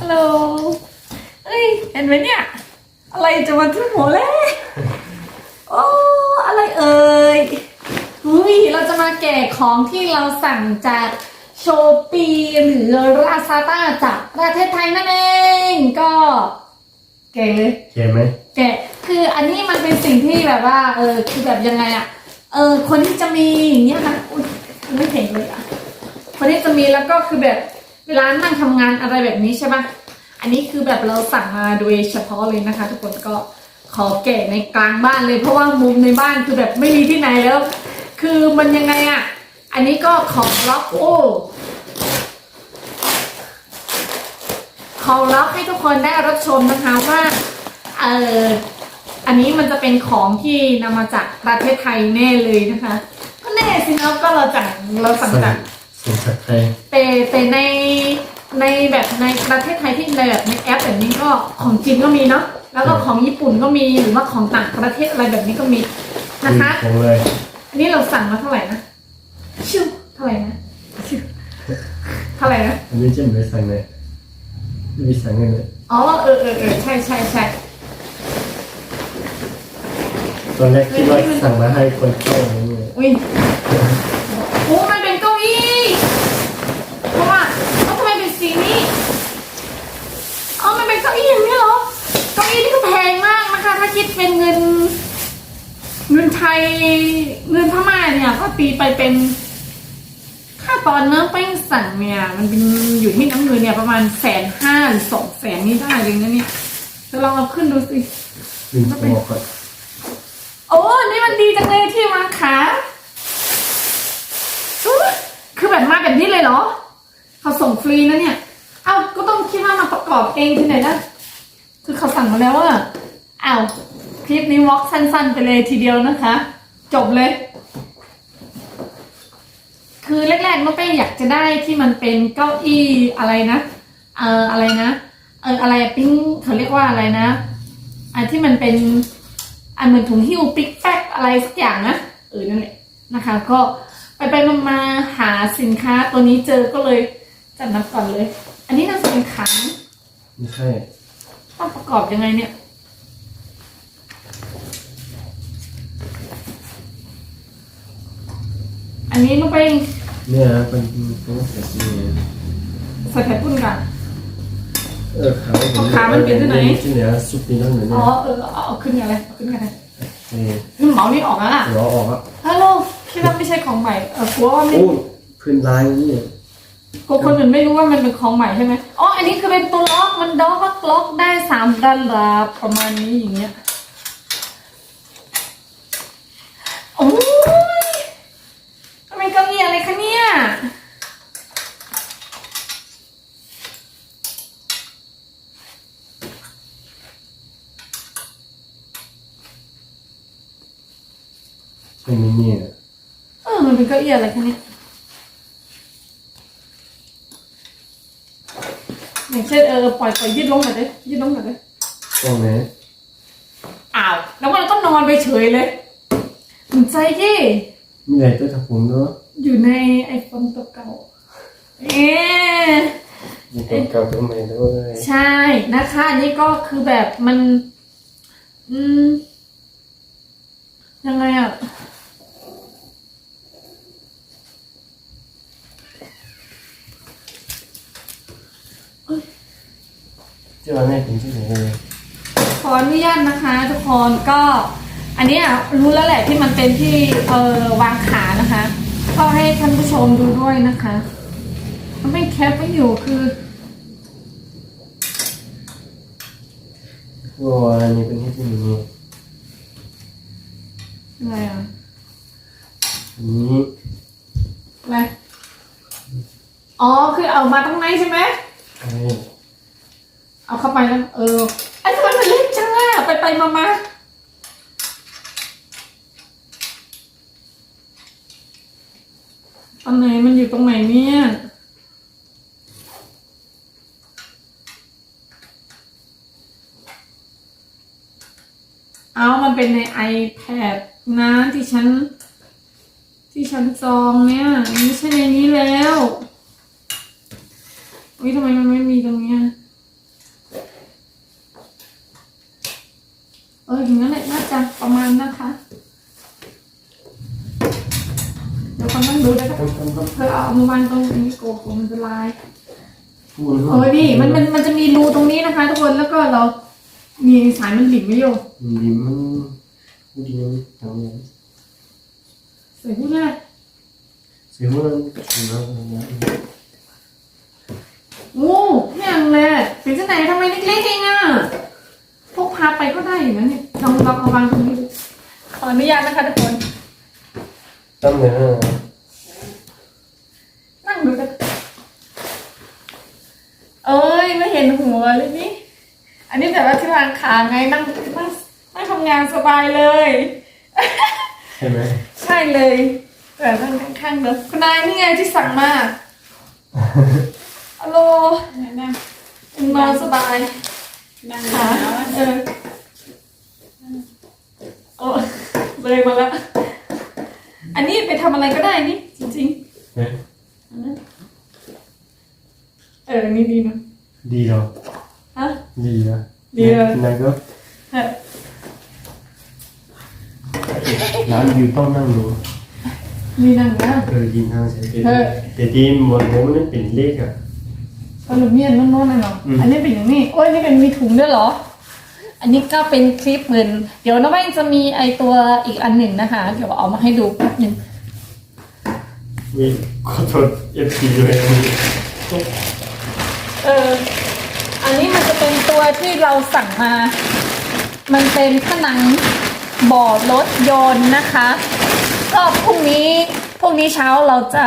ฮัลโหลเอ้ย เห็นไหมเนี่ย อะไรจะมาที่หัวแล้วโอ้อะไรเอ่ยอุ้ยเราจะมาแกะของที่เราสั่งจากโชปีหรือราซาต้าจากประเทศไทยนั่นเอง ก็ แกะเลย เขียนไหมแกะคืออันนี้มันเป็นสิ่งที่แบบว่า เออ คือแบบยังไงอะเออ คนที่จะมีอย่างเงี้ยนะ อุ้ยไม่เห็นเลยอะคนที่จะมีแล้วก็คือแบบ เวลานั่งทำงานอะไรแบบนี้ใช่ปะอันนี้คือแบบเราสั่งมาโดยเฉพาะเลยนะคะ ทุกคนก็ขอแกะในกลางบ้านเลย เพราะว่ามุมในบ้านคือแบบไม่มีที่ไหนแล้ว คือมันยังไงอะอันนี้ก็ของล็อกโอ้ขอล็อกให้ทุกคนได้รับชมนะคะว่าเอออันนี้มันจะเป็นของที่นำมาจากประเทศไทยแน่เลยนะคะ ก็แน่สินะก็เราจากเราสั่งจาก สั่งจากไทยแต่แต่ในในแบบในประเทศไทยที่ในแบบในแอปแบบนี้ก็ของจีนก็มีเนาะแล้วก็ของญี่ปุ่นก็มีหรือว่าของต่างประเทศอะไรแบบนี้ก็มีนะคะของเลยอันนี้เราสั่งมาเท่าไหร่นะชิวเท่าไหร่นะชิวเท่าไหร่นะอันนี้เจะไม่สั่งเลยไม่สั่งเงินเลยอ๋อเออเออเออใช่ใช่ใช่ตอนแรกคิดว่าสั่งมาให้คนเข้าอะไรเงี้ยอุ้ยโอ้มันเป็นเก้าอี้เพราะว่าเอ้าทำไมเป็นสีนี้เอ๋อมันเป็นเก้าอี้อย่างนี้เหรอเก้าอี้นี่ก็แพงมากนะคะ ถ้าคิดเป็นเงิน เงินไทยเงินพม่าเนี่ย ก็ตีไปเป็น ค่าตอนเนื้อแป้งสั่งเนี่ย มันเป็นอยู่ที่น้ำเงินเนี่ยประมาณแสนห้าหรือสองแสนนี่ได้เลยนะเนี่ยจะลองเอาขึ้นดูสิลืมบอกก่อนโอ้นี่มันดีจังเลยที่มาขาคือแบบมาแบบนี้เลยเหรอ เขาส่งฟรีนะเนี่ย เอ้าก็ต้องคิดว่ามาประกอบเองที่ไหนนะคือเขาสั่งมาแล้วว่าเอ้าคลิปนี้วอล์กสั้นๆไปเลยทีเดียวนะคะ จบเลย คือแรกๆน้องเป้อยากจะได้ที่มันเป็นเก้าอี้อะไรนะ เอออะไรนะเอออะไรปิ้งเขาเรียกว่าอะไรนะอันที่มันเป็นอันเหมือนถุงหิ้วปิ๊กแป๊กอะไรสักอย่างนะเออนั่นแหละนะคะ ก็ไปไปมามาหาสินค้าตัวนี้เจอก็เลยจัดนับก่อนเลย อันนี้น่าจะเป็นขันไม่ใช่ต้องประกอบยังไงเนี่ย อันนี้ต้องไปเนี่ยเป็นเป็นแบบนี้ใส่ไข่ปุ้นกัน เออขาเอาขามันเป็นที่ไหน ที่เหนือสุดปีนั่นเหมือนอ๋เนี่อยเออ เอาเอาขึ้นกันเลยเอาขึ้นกันเลยนี่คือเหมานี่ออกแล้วล่ะหัวออกอะฮัลโหลคิดว่าไม่ใช่ของใหม่ เออกลัวว่าไม่ โอ้พื้นลายนี่ กลัวคนอื่นไม่รู้ว่ามันเป็นของใหม่ใช่ไหมอ๋อ อันนี้คือเป็นตัวล็อกมันด็อกล็อกได้สามดันลาประมาณนี้อย่างเงี้ยโอ้ยทำไมเก้าอี้อะไรคะเนี่ย ใช่ไหมเนี่ย เออ มันเป็นเก้าอี้อะไรคะเนี่ย อย่างเช่นเออปล่อยปล่อยยืดลงหน่อยดิยืดลงหน่อยดิตรงไหนอ้าวแล้วมันก็นอนไปเฉยเลยสนใจยี่มีอะไรตัวถักผมเนาะอยู่ในไอโฟนตัวเก่า เอ๊ะมีตัวเก่าตัวใหม่ด้วยใช่นะคะอันนี้ก็คือแบบมัน อืมยังไงอะ ที่ว่าแม่ถึงที่ไหนเลยขออนุญาตนะคะทุกคนก็อันเนี้ยรู้แล้วแหละที่มันเป็นที่เออวางขานะคะ ก็ให้ท่านผู้ชมดูด้วยนะคะมันไม่แคปไม่อยู่คือว่าอันนี้เป็นที่ที่นี่อะไรอะอันนี้อะไรอ๋อคือเอามาตั้งไหนใช่ไหมไอ้ เอาเข้าไปแล้วเออไอ้ทำไมมันเล็กจังอะไปไปมามาอันไหนมันอยู่ตรงไหนเนี่ยเอามันเป็นใน iPad นะที่ฉัน ที่ฉันจองเนี่ยไม่ใช่ในนี้แล้วอุ้ยทำไมมันไม่ มีตรงเนี้ยเอออย่างนั้นแหละน่าจะประมาณนะคะ เดี๋ยวคนต้องดู ด้วยนะต้องต้องต้องเธอเอามาวางตรงนี้โกโก้มันจะลายพูดเออนี่มันมันมันจะมีรูตรงนี้นะคะ ทุกคนแล้วก็เรา มีสายมันหลิบไว้อยู่มีมันพูดดีนะทำไงใส่พูดเลยเสียงมันถึงแล้วนะโอ้ยังเลยเป็นที่ไหนทำไมเล็กๆเองอะพกพาไปก็ได้อยู่นะเนี่ยลองลองเอาวางตรงนี้ดูขออนุญาตนะคะทุกคน ตั้งเล ยนะนั่งดูกันเอ้ยไม่เห็นหัวเลยนี่ อันนี้แต่ว่าที่วางขาไงนั่งนั่งนั่งทำงานสบายเลย ใช่ไหมใช่เลย แต่นั่งข้างๆเด้อคุณนายนี่ไงที่สั่งมาฮัลโหลนั่งนอนสบายนั่งขาหนาวอะเออโอ้เลยมาแล้วอันนี้ไปทำอะไรก็ได้นี่จริงเนี่ยๆ อันนั้นเออ นี่ดีนะ ดีเหรอฮะ ดีนะดีอะนายก็เออร้านอยู่ต้องนั่งดูนี่นั่งนะเออยินทางเสียเออแต่ที่หมวดหมูนั่นเป็นเลขอะขนมเมียนโน่นๆน่ะเนาะอืมอันนี้เป็นอย่างนี้โอ้ยนี่เป็นมีถุงด้วยเหรอ อันนี้ก็เป็นคลิปเหมือน เดี๋ยวน้องแป้งจะมีไอตัวอีกอันหนึ่งนะคะ เดี๋ยวเอามาให้ดูแป๊บหนึ่ง มีขอโทษเอฟซีด้วยเออ อันนี้มันจะเป็นตัวที่เราสั่งมา มันเป็นผนังบ่อรถยนต์นะคะ ก็พรุ่งนี้พรุ่งนี้เช้าเราจะ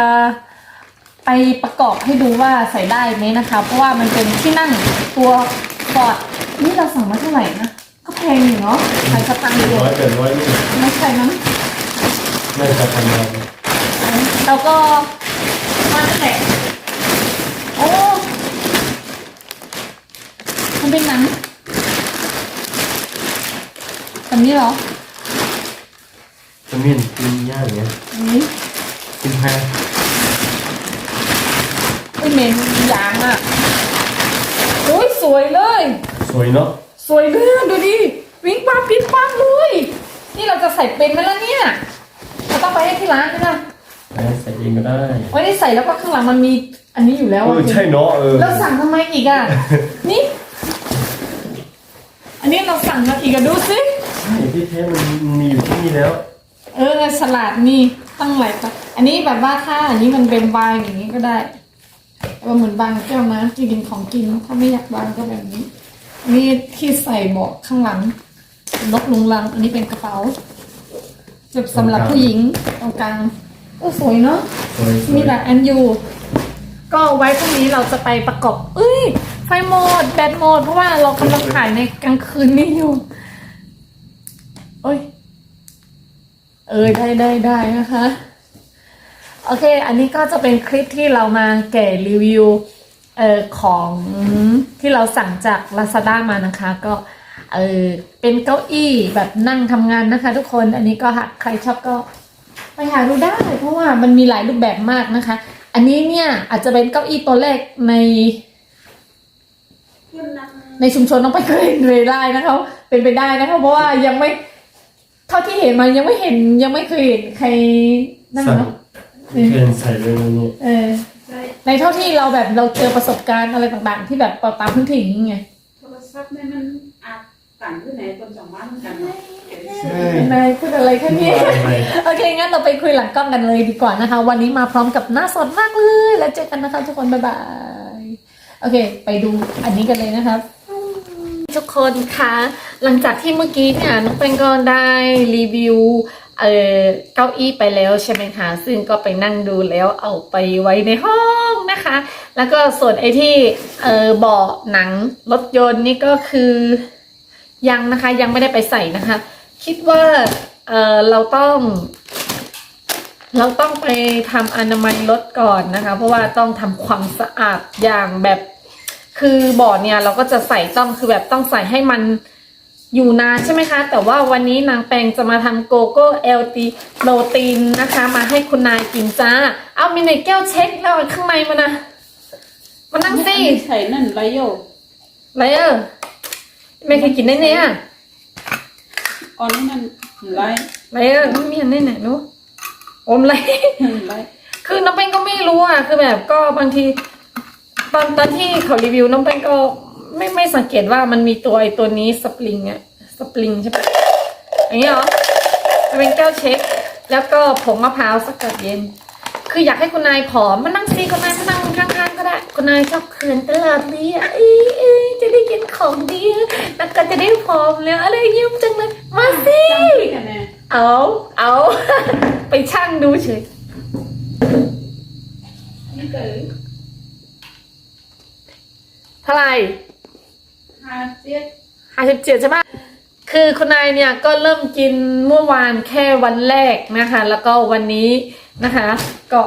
ไปประกอบให้ดูว่าใส่ได้ไหมนะคะ เพราะว่ามันเป็นที่นั่งตัวฟอร์ดนี่เราสั่งมาเท่าไหร่นะ ก็แพงอยู่เนาะขายสตางค์อยู่ร้อยแต่ร้อยนี่ไม่ใช่มั้งน่าจะทำงาน แล้วก็มาแขกโอ้มันเป็นหนังแบบนี้เหรอจะมีกินยากเนี่ยอันนี้กินแพงไม่เหม็นยางอะโอ้ยสวยเลย สวยเนาะสวยเลยอะดูดิวิ่งป้าปิ๊บป้าเลย นี่เราจะใส่เป็นไหมล่ะเนี่ยเราต้องไปให้ที่ร้านด้วยนะ ใส่เองก็ได้ไว้ได้ใส่แล้วก็ข้างหลังมันมีอันนี้อยู่แล้วเออะอใช่เนาะเออเราสั่งทำไมอีกอะ นี่ อันนี้เราสั่งมาอีกอะดูสิใช่ที่แท้มันมีอยู่ที่นี่แล้วเออฉลาดนี่ตั้งหลายตัวอันนี้แบบว่าถ้าอันนี้มันเป็นวายอย่างนี้ก็ได้แต่ว่าเหมือนบางแก้วน้ำที่กินของกินถ้าไม่อยากวางก็แบบนี้อันนี้ที่ใส่เบาะข้างหลังนกลุงลัง อันนี้เป็นกระเป๋าจะสำหรับผู้หญิงตรงกลาง ก็สวยเนาะสวยสวมียหลายอันอยู่ ก็ไว้พรุ่งนี้เราจะไปประกอบเอ้ย ไฟโหมดแบตโหมดเพราะว่าเรากำลังถ่ายในกลางคืนนี่อยู่เอ้ย เออได้ได้ได้นะคะ โอเค อันนี้ก็จะเป็นคลิปที่เรามาแก่รีวิวเอ่อของที่เราสั่งจาก Lazada มานะคะ ก็เออเป็นเก้าอี้แบบนั่งทำงานนะคะ ทุกคน อันนี้ก็หากใครชอบก็ ไปหาดูได้ เพราะว่ามันมีหลายรูปแบบมากนะคะ อันนี้เนี่ยอาจจะเป็นเก้าอี้ตัวแรกในขึ้นนั่งในชุมชนน้องไปเคยเลยได้นะคะ เป็นไปได้นะคะ เพราะว่ายังไม่ เท่าที่เห็นมายังไม่เห็นยังไม่เคยเห็นใครนั่งใส่เนาะเพื่อนใส่เลยนะเนี่ยเออใช่ในเท่าที่เราแบบเราเจอประสบการณ์อะไรต่างๆ ที่แบบตามพื้นถิ่นไงโทรศัพท์เนี่ยมันอาจต่างที่ไหนคนสองบ้านกันเนาะใช่นายพูดอะไรแค่นี้อะไรโอเค งั้นเราไปคุยหลังกล้องกันเลยดีกว่านะคะ วันนี้มาพร้อมกับหน้าสดมากเลย แล้วเจอกันนะคะทุกคน บ๊ายบาย โอเค ไปดูอันนี้กันเลยนะครับ ทุกคนคะ หลังจากที่เมื่อกี้เนี่ยน้องเป็นก็ได้รีวิวเอ่อเก้าอี้ไปแล้วใช่ไหมคะซึ่งก็ไปนั่งดูแล้วเอาไปไว้ในห้องนะคะ แล้วก็ส่วนไอ้ที่เอ่อเบาะหนังรถยนต์นี่ก็คือยังนะคะยังไม่ได้ไปใส่นะคะ คิดว่าเออเราต้อง เราต้องไปทำอนามัยรถก่อนนะคะ เพราะว่าต้องทำความสะอาดอย่างแบบคือบ่อเนี่ยเราก็จะใส่ต้องคือแบบต้องใส่ให้มันอยู่นานใช่ไหมคะ แต่ว่าวันนี้นางแปงจะมาทำโกโก้เอลตีโปรตีนนะคะ มาให้คุณนายกินจ้า เอามีในแก้วเช็คแล้วข้างในมันนะมานั่งสิอันนี้ใส่นั่นไรโยไรเออไม่เคยกินได้เนี่ย ออนนี่นั่นไรไรเออไม่มีอันนี้ไหนนู้อมไรไรคือน้องแป้งก็ไม่รู้อะคือแบบก็บางทีตอนตอนที่เขารีวิวน้องแป้งก็ไม่ไม่สังเกตว่ามันมีตัวไอตัวนี้สปริงอะสปริงใช่ปะอย่างเงี้ยเหรอมันเป็นแก้วเช็ค แล้วก็ผงมะพร้าวสกัดเย็น คืออยากให้คุณนายผอมมานั่งซีคุณนายมานั่งข้างๆก็ได้ คุณนายชอบเขินตลอดเลยอะเอ้ยจะได้กินของดีแล้วก็จะได้ผอมแล้วอะไรเงี้ยจังเลยมาสิเอาเอาไปช่างดูเฉยเท่าไหร่ฮาเจ็ดห้าสิบเจ็ดใช่ปะ คือคุณนายเนี่ยก็เริ่มกินเมื่อวานแค่วันแรกนะคะ แล้วก็วันนี้นะคะ ก็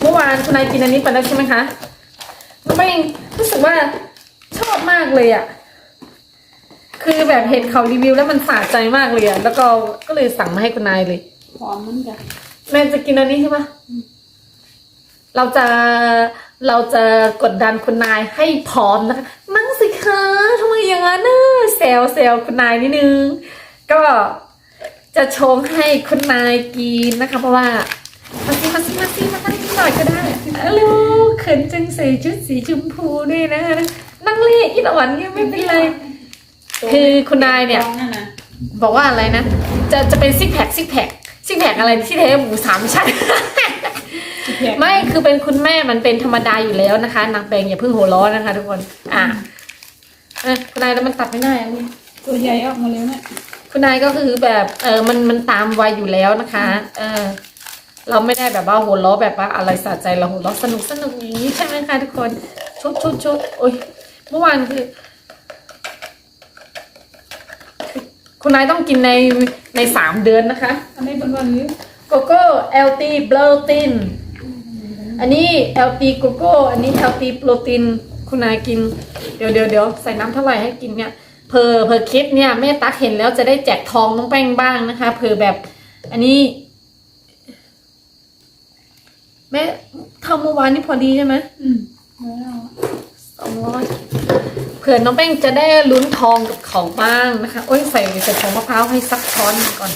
เมื่อวานคุณนายกินอันนี้ไปแล้วใช่ไหมคะน้องเองรู้สึกว่าชอบมากเลยอะ่ะ คือแบบเห็นเขารีวิวแล้วมันสะใจมากเลยอะ่ะ แล้วก็ก็เลยสั่งมาให้คุณนายเลยพร้อมเหมือนกันแม่จะกินอันนี้ใช่ปะเราจะเราจะกดดันคุณนายให้พร้อมนะคะนั่งสิคะทำไมอย่างนั้นน่ะ เซลเซลคุณนายนิดนึง ก็จะชงให้คุณนายกินนะคะ เพราะว่ามาสิมาสิมาสิมานั่งนิดหน่อยก็ได้ฮัลโหลเขินจังใส่ชุดสีชมพูด้วยนะนั่งเล่อีตะวันเนี่ยไม่เป็นไร คือคุณนายเนี่ยนั่นนะบอกว่าอะไรนะ จะจะเป็นซิกแพคซิกแพคซิกแพคอะไรที่แท้หมูสามชั้นไม่คือเป็นคุณแม่มันเป็นธรรมดาอยู่แล้วนะคะนางแปงอย่าเพิ่งหัวร้อนนะคะ ทุกคน อะเออคุณนายแล้วมันตัดไม่ได้อันนี้ตัวใหญ่ออกมาเลยเนี่ยคุณนายก็คือแบบเออมันมันตามวัยอยู่แล้วนะคะ เออ เราไม่ได้แบบว่าหัวล้อแบบว่าอะไรสะใจเราหัวล้อสนุกสนุกอย่างนี้ใช่ไหมคะทุกคนชุดชุดชุดโอ้ยเมื่อวานคือ คุณนายต้องกินในในสามเดือนนะคะ อันนี้เป็นวันนี้โกโก้เอลตีโปรตีนอันนี้เอลตีโกโก้อันนี้เอลตีโปรตีน คุณนายกิน เดี๋ยวเดี๋ยวเดี๋ยวใส่น้ำเท่าไหร่ให้กินเนี่ยเพอเพอคลิปเนี่ยแม่ตักเห็นแล้วจะได้แจกทองน้องแป้งบ้างนะคะเพอแบบ อันนี้แม่ทำเมื่อวานนี้พอดีใช่ไหมอืมแล้วสองร้อยเผื่อน้องแป้งจะได้ลุ้นทองกับเขาบ้างนะคะ โอ้ยใส่ใส่ของมะพร้าวให้สักช้อนหนึ่งก่อน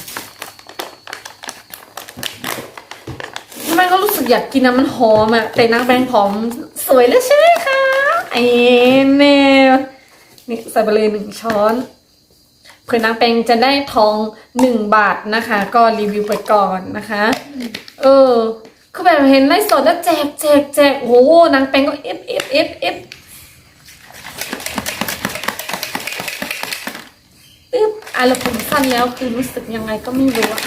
แม่ก็รู้สึกอยากกินนะมันหอมอะแต่นางแป้งผอมสวยแล้วใช่ไหมคะ ไอ้แนวนี่ใส่ไปเลยหนึ่งช้อนเผื่อนางแปงจะได้ทองหนึ่งบาทนะคะ ก็รีวิวไปก่อนนะคะ เออคือแบบเห็นไลฟ์สดแล้วแจกแจกแจกโอ้นางแปงก็เอฟเอฟเอฟเอฟอึ๊บอะแล้วผมสั้นแล้วคือรู้สึกยังไงก็ไม่รู้อะ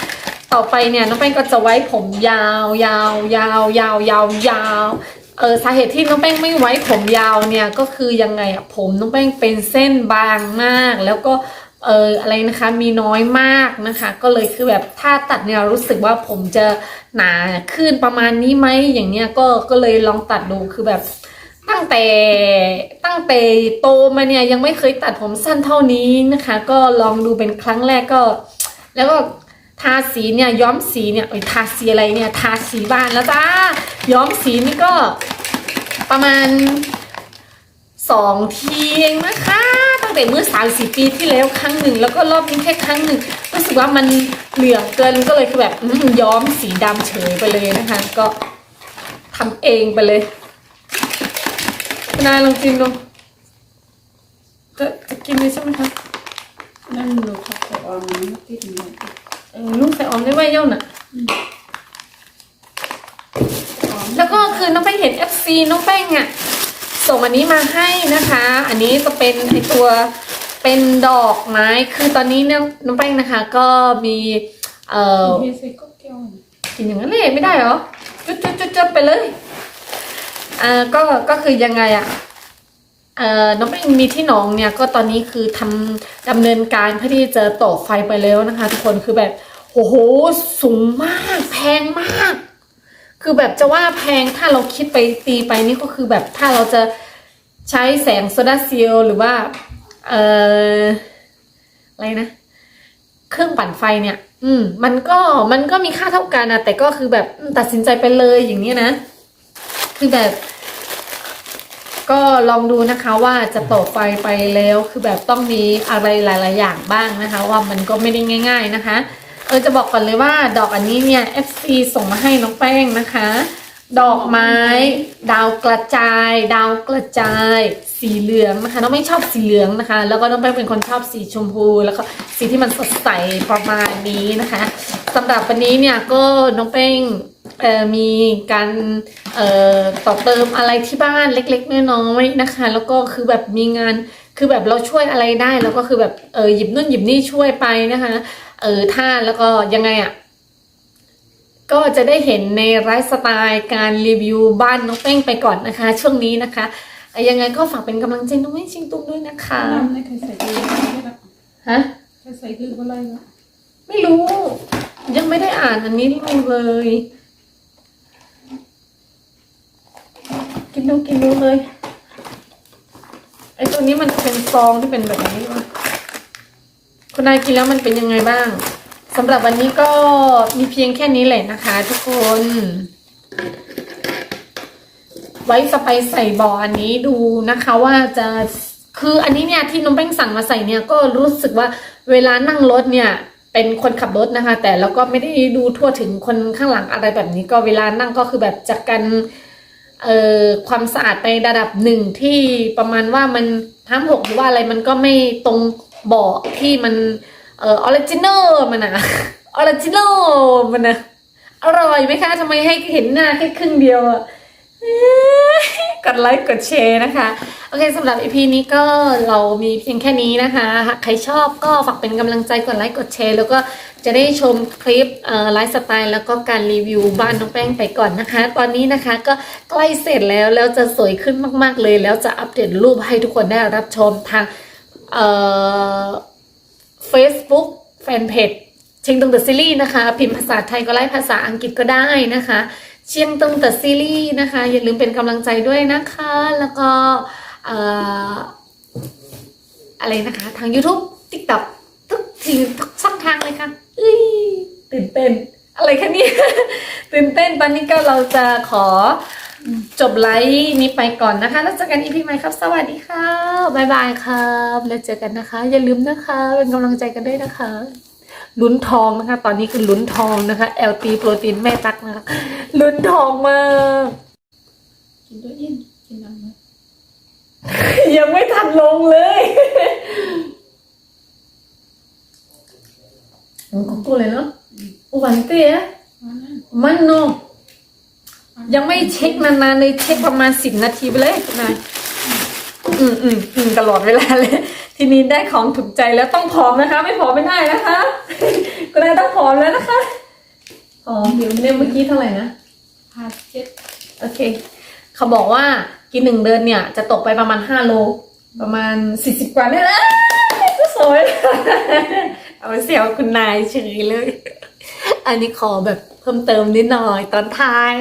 ต่อไปเนี่ยน้องแป้งก็จะไว้ผมยาวยาวยาวยาวยาวยาว เออสาเหตุที่น้องแป้งไม่ไว้ผมยาวเนี่ยก็คือยังไงอะผมน้องแป้งเป็นเส้นบางมาก แล้วก็เอออะไรนะคะมีน้อยมากนะคะ ก็เลยคือแบบถ้าตัดเนี่ยรู้สึกว่าผมจะหนาขึ้นประมาณนี้ไหมอย่างเนี้ยก็ก็เลยลองตัดดูคือแบบตั้งแต่ตั้งแต่โตมาเนี่ยยังไม่เคยตัดผมสั้นเท่านี้นะคะ ก็ลองดูเป็นครั้งแรกก็ แล้วก็ ทาสีเนี่ยย้อมสีเนี่ยเอ้ยทาสีอะไรเนี่ยทาสีบ้านแล้วจ้าย้อมสีนี่ก็ประมาณสองทีเองนะคะตั้งแต่เมื่อสามสี่ปีที่แล้วครั้งหนึ่งแล้วก็รอบนี้แค่ครั้งหนึ่งรู้สึกว่ามันเหลือเกินก็เลยคือแบบย้อมสีดำเฉยไปเลยนะคะ ก็ทำเองไปเลยนายลองกินดูจะจะกินเลยใช่ไหมคะนั่นดูเขาจะออกมาติดหมด เออลูกใส่ออมได้ไว้เย่าน่ะพร้อมแล้วก็คือน้องแป้งเห็น FC น้องแป้งอะ ส่งอันนี้มาให้นะคะ อันนี้จะเป็นไอตัวเป็นดอกไม้ คือตอนนี้เนี่ยน้องแป้งนะคะ ก็มีเอ่อ มีใส่ก็เกี่ยวกินอย่างนั้นเลยไม่ได้เหรอ จุดจุดจุดจุดไปเลยอ่าก็ก็คือยังไงอะเอ่อน้องแป้งมีที่หนองเนี่ยก็ตอนนี้คือทำดำเนินการเพื่อที่จะต่อไฟไปแล้วนะคะ ทุกคนคือแบบ โอ้โห สูงมาก แพงมาก คือแบบจะว่าแพงถ้าเราคิดไปตีไปนี่ก็คือแบบถ้าเราจะใช้แสงโซลาเซลล์หรือว่า เอ่อ อะไรนะ เครื่องปั่นไฟเนี่ย อืม มันก็มันก็มีค่าเท่ากันนะแต่ก็คือแบบตัดสินใจไปเลยอย่างนี้นะ คือแบบ ก็ลองดูนะคะว่าจะต่อไฟไปแล้ว คือแบบต้องมีอะไรหลาย ๆ อย่างบ้างนะคะ ว่ามันก็ไม่ได้ง่าย ๆ นะคะ เออจะบอกก่อนเลยว่า ดอกอันนี้เนี่ย FC ส่งมาให้น้องแป้งนะคะ ดอกไม้ ดาวกระจาย ดาวกระจาย สีเหลืองนะคะน้องไม่ชอบสีเหลืองนะคะ แล้วก็น้องแป้งเป็นคนชอบสีชมพู แล้วก็สีที่มันสดใสประมาณนี้นะคะสำหรับวันนี้เนี่ยก็น้องแป้งมีการต่อเติมอะไรที่บ้านเล็ก ๆ น้อยๆนะคะ แล้วก็คือแบบมีงาน คือแบบเราช่วยอะไรได้แล้วก็คือแบบเออหยิบนู่นหยิบนี่ช่วยไปนะคะเออถ้าแล้วก็ยังไงอะ่ะก็จะได้เห็นในไลฟ์สไตล์การรีวิวบ้านน้องเป้งไปก่อนนะคะ ช่วงนี้นะคะเอ่อยังไงก็ฝากเป็นกำลังใจน้องเป้งชิงตุ้มด้วยนะคะน้ำไม่เคยใส่ดื้อไม่ได้ฮะเคยใส่ดื้ออะไรวะไม่รู้ ยังไม่ได้อ่านอันนี้เลยกินดูกินดูเลย ไอตัวนี้มันเป็นซองที่เป็นแบบนี้วะคุณนายกินแล้วมันเป็นยังไงบ้างสำหรับวันนี้ก็มีเพียงแค่นี้แหละนะคะ ทุกคน ไว้สไปใส่บออันนี้ดูนะคะว่าจะคืออันนี้เนี่ยที่น้องแป้งสั่งมาใส่เนี่ยก็รู้สึกว่าเวลานั่งรถเนี่ยเป็นคนขับรถนะคะ แต่แล้วก็ไม่ได้ดูทั่วถึงคนข้างหลังอะไรแบบนี้ก็เวลานั่งก็คือแบบจัดการ เอ่อความสะอาดในระดับหนึ่งที่ประมาณว่ามันห้ามหกหรือว่าอะไรมันก็ไม่ตรงเบาะที่มันเอ่อออริจินอลมันนะออริจินอลมันนะอร่อยไหมคะทำไมให้เห็นหน้าแค่ครึ่งเดียวอะ ดไลค์กดแชร์นะคะ โอเคสำหรับ EP นี้ก็เรามีเพียงแค่นี้นะคะหากใครชอบก็ฝากเป็นกำลังใจกดไลค์กดแชร์ แล้วก็จะได้ชมคลิปไลฟ์สไตล์แล้วก็การรีวิวบ้านน้องแป้งไปก่อนนะคะ ตอนนี้นะคะก็ใกล้เสร็จแล้วแล้วจะสวยขึ้นมาก ๆ เลย แล้วจะอัปเดตรูปให้ทุกคนได้รับชมทางเอ่อ Facebook แฟนเพจเชียงตงเดอะซีรีส์นะคะ พิมพ์ภาษาไทยก็ไล่ภาษาอังกฤษก็ได้นะคะ เชียงตุงเดซีรีส์นะคะ อย่าลืมเป็นกำลังใจด้วยนะคะ แล้วก็อะไรนะคะ ทาง YouTube TikTok ทุกทีทุกช่องทางเลยค่ะเอ้ยตื่นเต้น อะไรคะนี่ตื่นเต้นตอนนี้ก็เราจะขอจบไลฟ์นี้ไปก่อนนะคะ แล้วเจอกันอีพีใหม่ครับ สวัสดีค่ะ บ๊ายบายครับ แล้วเจอกันนะคะ อย่าลืมนะคะ เป็นกำลังใจกันด้วยนะคะ ลุ้นทองนะคะ ตอนนี้คือลุ้นทองนะคะ LT โปรตีนแม่ตักนะคะ ลุ้นทองมากกินตัวอิ่มกินน้ำไหมยังไม่ทันลงเลยมันก็กูเลยเนาะอุบันเตี้ยวันนั้นมันเนาะยังไม่เช็คนานๆเลยเช็คประมาณสิบนาทีไปเลยคุณนายอืมอืมอืมตลอดเวลาเลย ทีนี้ได้ของถูกใจแล้วต้องผอมนะคะ ไม่ผอมไม่ได้นะคะคุณนายต้องผอมแล้วนะคะผอมเดี๋ยวเนี่ยเมื่อกี้เท่าไหร่นะห้าเจ็ดโอเค เขาบอกว่ากินหนึ่งเดือนเนี่ย จะตกไปประมาณห้าโล ประมาณสี่สิบกว่าเนี่ยนะก็สวยเอาไปเสียวคุณนายเฉยเลย อันนี้ขอแบบเพิ่มเติมนิดหน่อยตอนท้าย